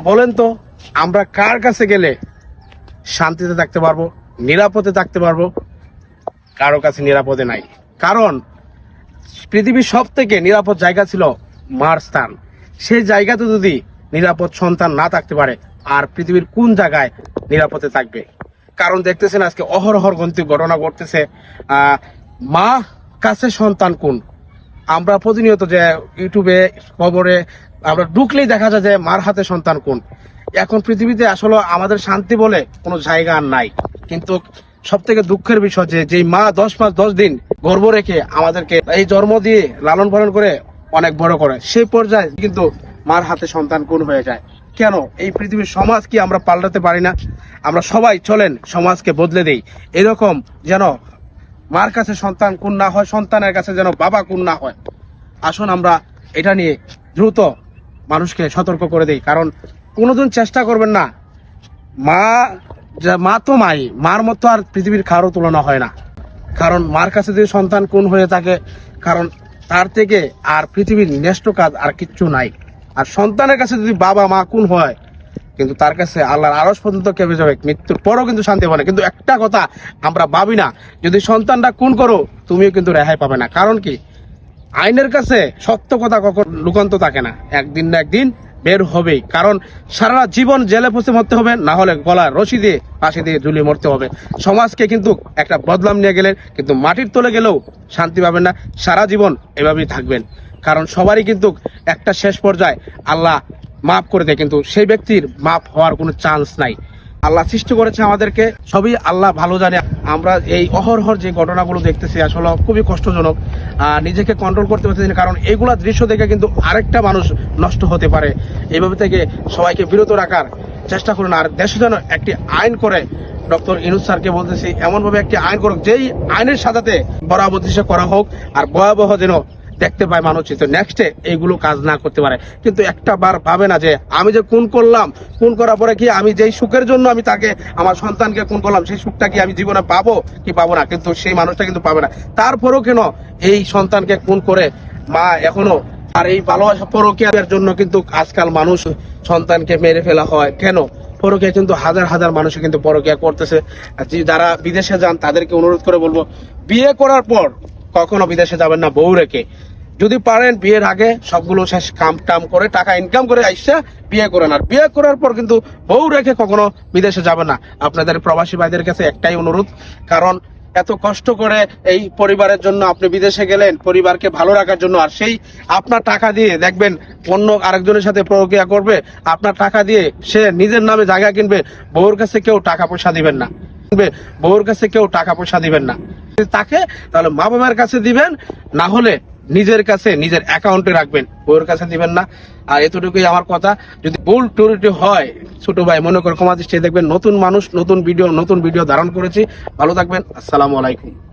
বলেন তো, আমরা কার কাছে গেলে শান্তিতে থাকতে পারব, নিরাপদে থাকতে পারব? কারও কাছে নিরাপদে নাই। কারণ, পৃথিবীর সব থেকে নিরাপদ জায়গা ছিল মার স্থান। সেই জায়গাতে যদি নিরাপদ সন্তান না থাকতে পারে, আর পৃথিবীর কোন জায়গায় নিরাপদে থাকবে? কারণ দেখতেছেন আজকে অহরহর গন্তি ঘটনা ঘটতেছে। মা কাছে সন্তান কোন? আমরা প্রতিনিয়ত যে ইউটিউবে খবরে আমরা ঢুকলেই দেখা যায় যে মার হাতে সন্তান কোন। এখন পৃথিবীতে আসলে আমাদের শান্তি বলে কোনো জায়গা আর নাই। কিন্তু সব থেকে দুঃখের বিষয় যে, যেই মা দশ মাস, দশ দিন গর্ব রেখে আমাদেরকে এই জন্ম দিয়ে লালন পালন করে অনেক বড় করে সেই পর্যায়ে কিন্তু মার হাতে সন্তান কোন হয়ে যায়? কেন? এই পৃথিবীর সমাজ কি আমরা পাল্টাতে পারি না? আমরা সবাই চলেন সমাজকে বদলে দেই। এরকম যেন মার কাছে সন্তান, কোন না হয়, সন্তানের কাছে যেন বাবা কোন না হয়। আসুন আমরা এটা নিয়ে দ্রুত মানুষকে সতর্ক করে দেই। কারণ কোনোদিন চেষ্টা করবেন না। মা মা তো মাই, মার মতো আর পৃথিবীর কারও তুলনা হয় না। কারণ মার কাছে যদি সন্তান কোন হয়ে থাকে, কারণ তার থেকে আর পৃথিবীর নেষ্ট কাজ আর কিচ্ছু নাই। আর সন্তানের কাছে যদি বাবা, মা কোন হয় কিন্তু তার কাছে আল্লাহর আরস পর্যন্ত কেঁপে যাবে। মৃত্যুর পরও কিন্তু শান্তি পাবে না। কিন্তু একটা কথা আমরা ভাবি না, যদি সন্তানটা কোন করো, তুমিও কিন্তু রেহাই পাবে না। কারণ কি? আইনের কাছে সত্য কথা কখন লুকান্ত থাকে না। একদিন না একদিন বের হবেই। কারণ সারা জীবন জেলে পচে মরতে হবে, না হলে গলায় রশি দিয়ে, পাশে দিয়ে ঝুলিয়ে মরতে হবে। সমাজকে কিন্তু একটা বদলাম নিয়ে গেলেন, কিন্তু মাটির তলে গেলেও শান্তি পাবেন না। সারা জীবন এভাবেই থাকবেন। কারণ সবারই কিন্তু একটা শেষ পর্যায়ে। আল্লাহ মাফ করে দেয়, কিন্তু সেই ব্যক্তির মাফ হওয়ার কোনো চান্স নাই। আল্লাহ সৃষ্টি করেছে আমাদেরকে, সবই আল্লাহ ভালো জানে। আমরা এই অহরহর যে ঘটনাগুলো দেখতেছি, আসলে খুবই কষ্টজনক নিজেকে কন্ট্রোল করতে পারতেছি না, কারণ এগুলা দৃশ্য দেখে কিন্তু আরেকটা মানুষ নষ্ট হতে পারে। এইভাবে থেকে সবাইকে বিরত রাখার চেষ্টা করুন, আর দেশে যেন একটি আইন করে, ডক্টর ইনুস স্যারকে বলতেছি, এমনভাবে একটি আইন করুক, যেই আইনের সাথে বরাবর করা হোক, আর ভয়াবহ যেন দেখতে পায় মানুষ তো নেক্সটে এইগুলো কাজ না করতে পারে। কিন্তু একটা বার ভাবে না যে, আমি যে কোন করলাম কোন করার পরে কি আমি যেই সুখের জন্য আমি তাকে, আমার সন্তানকে কোন করলাম, সেই সুখটা কি আমি জীবনে পাবো কি পাবো না? কিন্তু সেই মানুষটা কিন্তু পাবে না। তারপরেও কেন এই সন্তানকে কোন করে মা এখনও আর এই ভালোবাসা পরকীয়ার জন্য কিন্তু আজকাল মানুষ সন্তানকে মেরে ফেলা হয়। কেন? পরকীয়া কিন্তু হাজার হাজার মানুষ কিন্তু পরকীয়া করতেছে। যারা বিদেশে যান, তাদেরকে অনুরোধ করে বলব, বিয়ে করার পর কখনো বিদেশে যাবেন না বউ রেখে যদি পারেন বিয়ের আগে সবগুলো শেষ কাম টাম করে, টাকা ইনকাম করে আইসা বিয়ে করেন। আর বিয়ে করার পর কিন্তু বউ রেখে কখনো বিদেশে যাবে না। আপনাদের প্রবাসী ভাইদের কাছে একটাই অনুরোধ, কারণ এত কষ্ট করে এই পরিবারের জন্য আপনি বিদেশে গেলেন, পরিবারকে ভালো রাখার জন্য, আর সেই আপনার টাকা দিয়ে দেখবেন অন্য আরেকজনের সাথে প্রক্রিয়া করবে, আপনার টাকা দিয়ে সে নিজের নামে জায়গা কিনবে, বউর কাছে কেউ টাকা পয়সা দিবেন না। বউর কাছে কেউ টাকা পয়সা দিবেন না। তাকে, তাহলে মা বাবার কাছে দিবেন, না হলে নিজের কাছে, নিজের অ্যাকাউন্টে রাখবেন। বউয়ের কাছে দিবেন না। আর এতটুকুই আমার কথা। যদি ভুল টুরিটি হয়, ছোট ভাই মনে করে ক্ষমা দৃষ্টি দেখবেন, নতুন মানুষ, নতুন ভিডিও নতুন ভিডিও ধারণ করেছি। ভালো থাকবেন। আসসালামু আলাইকুম।